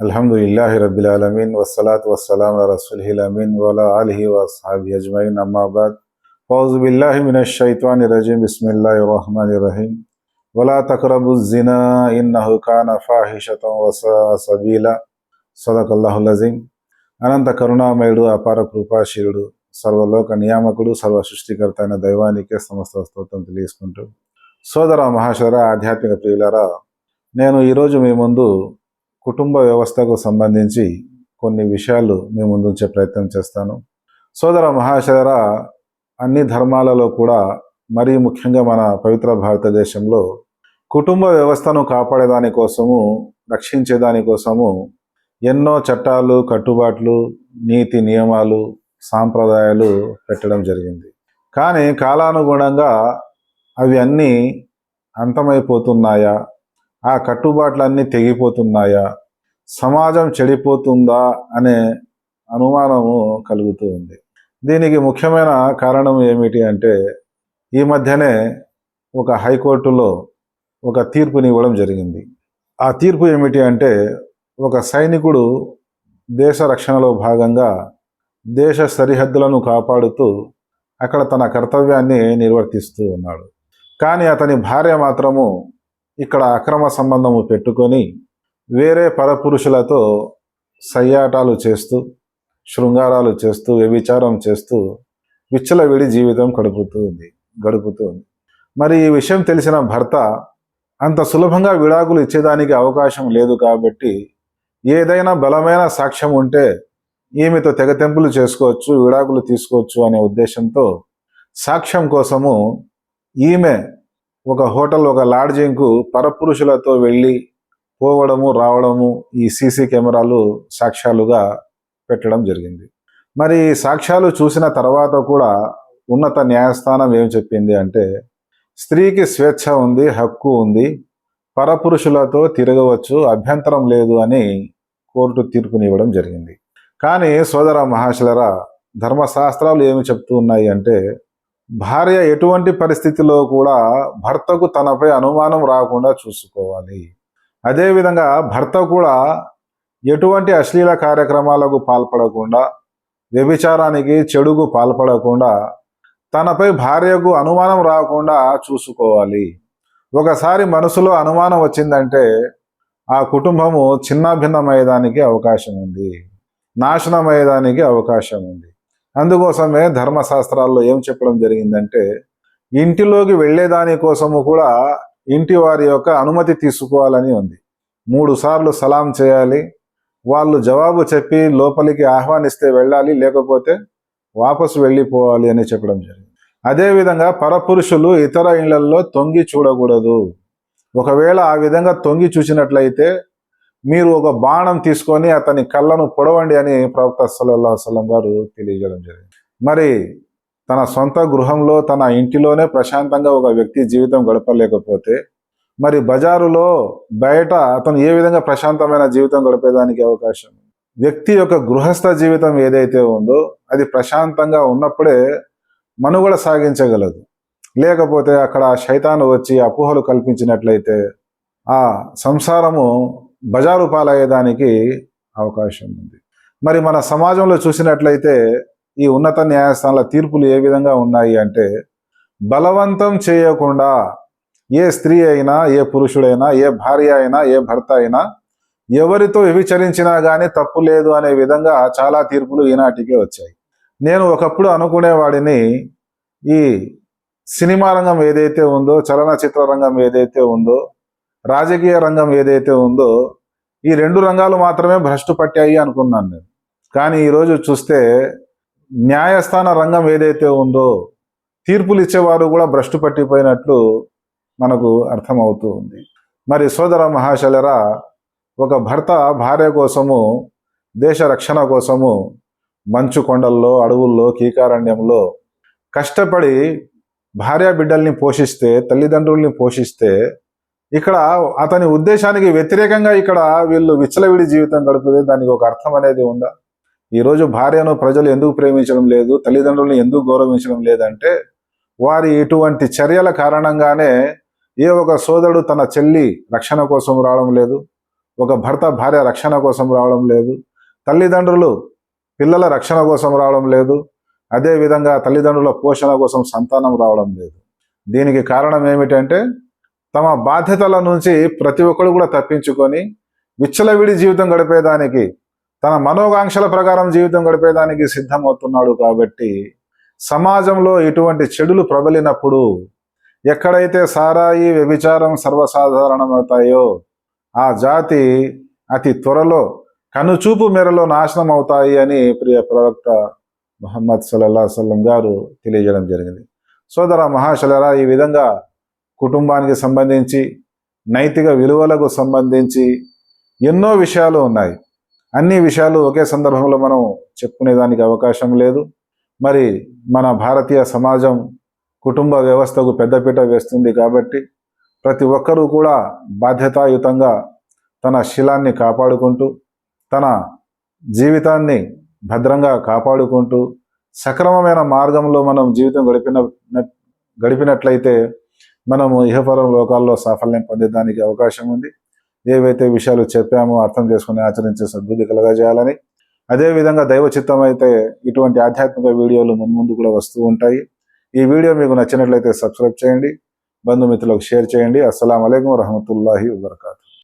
الحمد لله رب العالمين والصلاة والسلام على رسوله الأمين وعلى آله وأصحابه أجمعين أما بعد أعوذ بالله من الشيطان الرجيم بسم الله الرحمن الرحيم ولا تقربوا الزنا إنه كان فاحشة وساء سبيلا صدق الله العظيم అనంత కరుణామయుడు అపార కృపాశీలుడు సర్వలోక నియామకుడు సర్వ సృష్టికర్త అయిన దైవానికే సమస్త స్తోత్రం తెలియజేసుకుంటూ సోదర మహాశర ఆధ్యాత్మిక ప్రియులారా నేను ఈరోజు మీ ముందు కుటుంబ వ్యవస్థకు సంబంధించి కొన్ని విషయాలు మీ ముందుంచే ప్రయత్నం చేస్తాను. సోదర మహాశర అన్ని ధర్మాలలో కూడా మరీ ముఖ్యంగా మన పవిత్ర భారతదేశంలో కుటుంబ వ్యవస్థను కాపాడేదాని కోసము రక్షించేదాని కోసము ఎన్నో చట్టాలు కట్టుబాట్లు నీతి నియమాలు సాంప్రదాయాలు పెట్టడం జరిగింది. కానీ కాలానుగుణంగా అవి అన్నీ అంతమైపోతున్నాయా? ఆ కట్టుబాట్లన్నీ తెగిపోతున్నాయా? సమాజం చెడిపోతుందా? అనే అనుమానము కలుగుతూ ఉంది. దీనికి ముఖ్యమైన కారణం ఏమిటి అంటే ఈ మధ్యనే ఒక హైకోర్టులో ఒక తీర్పుని ఇవ్వడం జరిగింది. ఆ తీర్పు ఏమిటి అంటే ఒక సైనికుడు దేశ రక్షణలో భాగంగా దేశ సరిహద్దులను కాపాడుతూ అక్కడ తన కర్తవ్యాన్ని నిర్వర్తిస్తూ ఉన్నాడు. కానీ అతని భార్య మాత్రము ఇక్కడ అక్రమ సంబంధము పెట్టుకొని వేరే పరపురుషులతో సయ్యాటాలు చేస్తూ శృంగారాలు చేస్తూ వ్యభిచారం చేస్తూ విచ్చలవిడి జీవితం గడుపుతూ ఉంది గడుపుతూ ఉంది. మరి ఈ విషయం తెలిసిన భర్త అంత సులభంగా విడాకులు ఇచ్చేదానికి అవకాశం లేదు కాబట్టి ఏదైనా బలమైన సాక్ష్యం ఉంటే ఈమెతో తెగతెంపులు చేసుకోవచ్చు విడాకులు తీసుకోవచ్చు అనే ఉద్దేశంతో సాక్ష్యం కోసము ఈమె ఒక హోటల్ ఒక లాడ్జింగ్కు పరపురుషులతో వెళ్ళి పోవడము రావడము ఈ సీసీ కెమెరాలు సాక్ష్యాలుగా పెట్టడం జరిగింది. మరి సాక్ష్యాలు చూసిన తర్వాత కూడా ఉన్నత న్యాయస్థానం ఏం చెప్పింది అంటే స్త్రీకి స్వేచ్ఛ ఉంది హక్కు ఉంది పరపురుషులతో తిరగవచ్చు అభ్యంతరం లేదు అని కోర్టు తీర్పునివ్వడం జరిగింది. కానీ సోదర మహాశలరా ధర్మశాస్త్రాలు ఏమి చెప్తూ ఉన్నాయి అంటే భార్య ఎటువంటి పరిస్థితిలో కూడా భర్తకు తనపై అనుమానం రాకుండా చూసుకోవాలి. అదేవిధంగా భర్త కూడా ఎటువంటి అశ్లీల కార్యక్రమాలకు పాల్పడకుండా వ్యభిచారానికి చెడుకు పాల్పడకుండా తనపై భార్యకు అనుమానం రాకుండా చూసుకోవాలి. ఒకసారి మనసులో అనుమానం వచ్చిందంటే ఆ కుటుంబము చిన్నాభిన్నమయ్యేదానికి అవకాశం ఉంది. నాశనమయ్యేదానికి అవకాశం ఉంది. అందుకోసమే ధర్మశాస్త్రాల్లో ఏం చెప్పడం జరిగిందంటే ఇంటిలోకి వెళ్ళేదాని కోసము కూడా ఇంటి వారి యొక్క అనుమతి తీసుకోవాలని ఉంది. మూడు సార్లు సలాం చేయాలి వాళ్ళు జవాబు చెప్పి లోపలికి ఆహ్వానిస్తే వెళ్ళాలి లేకపోతే వాపసు వెళ్ళిపోవాలి అని చెప్పడం జరిగింది. అదేవిధంగా పరపురుషులు ఇతర ఇళ్ళల్లో తొంగి చూడకూడదు. ఒకవేళ ఆ విధంగా తొంగి చూసినట్లయితే మీరు ఒక బాణం తీసుకొని అతని కళ్ళను పొడవండి అని ప్రవక్త సల్లల్లా సలం గారు తెలియజేయడం జరిగింది. మరి తన సొంత గృహంలో తన ఇంటిలోనే ప్రశాంతంగా ఒక వ్యక్తి జీవితం గడపలేకపోతే మరి బజారులో బయట అతను ఏ విధంగా ప్రశాంతమైన జీవితం గడిపేదానికి అవకాశం? వ్యక్తి యొక్క గృహస్థ జీవితం ఏదైతే ఉందో అది ప్రశాంతంగా ఉన్నప్పుడే మనుగడ సాగించగలదు. లేకపోతే అక్కడ శైతాను వచ్చి అపోహలు కల్పించినట్లయితే ఆ సంసారము బజారు పాలయ్యేదానికి అవకాశం ఉంది. మరి మన సమాజంలో చూసినట్లయితే ఈ ఉన్నత న్యాయస్థానాల తీర్పులు ఏ విధంగా ఉన్నాయి అంటే బలవంతం చేయకుండా ఏ స్త్రీ అయినా ఏ పురుషుడైనా ఏ భార్య అయినా ఏ భర్త అయినా ఎవరితో వ్యభిచరించినా కానీ తప్పు లేదు అనే విధంగా చాలా తీర్పులు ఈనాటికే వచ్చాయి. నేను ఒకప్పుడు అనుకునేవాడిని ఈ సినిమా రంగం ఏదైతే ఉందో చలనచిత్ర రంగం ఏదైతే ఉందో రాజకీయ రంగం ఏదైతే ఉందో ఈ రెండు రంగాలు మాత్రమే భ్రష్టు పట్టాయి అనుకున్నాను నేను. కానీ ఈరోజు చూస్తే న్యాయస్థాన రంగం ఏదైతే ఉందో తీర్పులు ఇచ్చేవారు కూడా భ్రష్టు పట్టిపోయినట్లు మనకు అర్థమవుతూ ఉంది. మరి సోదర మహాశలరా ఒక భర్త భార్య కోసము దేశ రక్షణ కోసము మంచు కొండల్లో అడవుల్లో కీకారణ్యంలో కష్టపడి భార్య బిడ్డల్ని పోషిస్తే తల్లిదండ్రుల్ని పోషిస్తే ఇక్కడ అతని ఉద్దేశానికి వ్యతిరేకంగా ఇక్కడ వీళ్ళు విచ్చలవిడి జీవితం గడిపితే దానికి ఒక అర్థం అనేది ఉందా? ఈరోజు భార్యను ప్రజలు ఎందుకు ప్రేమించడం లేదు? తల్లిదండ్రులను ఎందుకు గౌరవించడం లేదంటే వారి ఇటువంటి చర్యల కారణంగానే ఏ ఒక సోదరుడు తన చెల్లి రక్షణ కోసం రావడం లేదు ఒక భర్త భార్య రక్షణ కోసం రావడం లేదు తల్లిదండ్రులు పిల్లల రక్షణ కోసం రావడం లేదు అదేవిధంగా తల్లిదండ్రుల పోషణ కోసం సంతానం రావడం లేదు. దీనికి కారణం ఏమిటంటే తమ బాధ్యతల నుంచి ప్రతి ఒక్కరు కూడా తప్పించుకొని విచ్చలవిడి జీవితం గడిపేదానికి తన మనోకాంక్షల ప్రకారం జీవితం గడిపేదానికి సిద్ధమవుతున్నాడు కాబట్టి సమాజంలో ఇటువంటి చెడులు ప్రబలినప్పుడు ఎక్కడైతే సారాయి వ్యభిచారం సర్వసాధారణమవుతాయో ఆ జాతి అతి త్వరలో కనుచూపు మేరలో నాశనం అవుతాయి అని ప్రియ ప్రవక్త మహమ్మద్ సల్లల్లా సల్లం గారు తెలియజేయడం జరిగింది. సోదర మహాశలరా ఈ విధంగా కుటుంబానికి సంబంధించి నైతిక విలువలకు సంబంధించి ఎన్నో విషయాలు ఉన్నాయి. అన్ని విషయాలు ఒకే సందర్భంలో మనం చెప్పుకునేదానికి అవకాశం లేదు. మరి మన భారతీయ సమాజం కుటుంబ వ్యవస్థకు పెద్దపీట వేస్తుంది కాబట్టి ప్రతి ఒక్కరూ కూడా బాధ్యతాయుతంగా తన శిలాన్ని కాపాడుకుంటూ తన జీవితాన్ని భద్రంగా కాపాడుకుంటూ సక్రమమైన మార్గంలో మనం జీవితం గడిపిన గడిపినట్లయితే మనము ఇహపరం లోకాల్లో సాఫల్యం పొందేదానికి అవకాశం ఉంది. ఏవైతే విషయాలు చెప్పామో అర్థం చేసుకుని ఆచరించే సద్బుద్ధి కలగజేయాలని. అదేవిధంగా దైవ చిత్తం అయితే ఇటువంటి ఆధ్యాత్మిక వీడియోలు మున్ముందు కూడా వస్తూ ఉంటాయి. ఈ వీడియో మీకు నచ్చినట్లయితే సబ్స్క్రైబ్ చేయండి. బంధుమిత్రులకు షేర్ చేయండి. అస్సలం అయికం వరహమూల వబర్కాతు.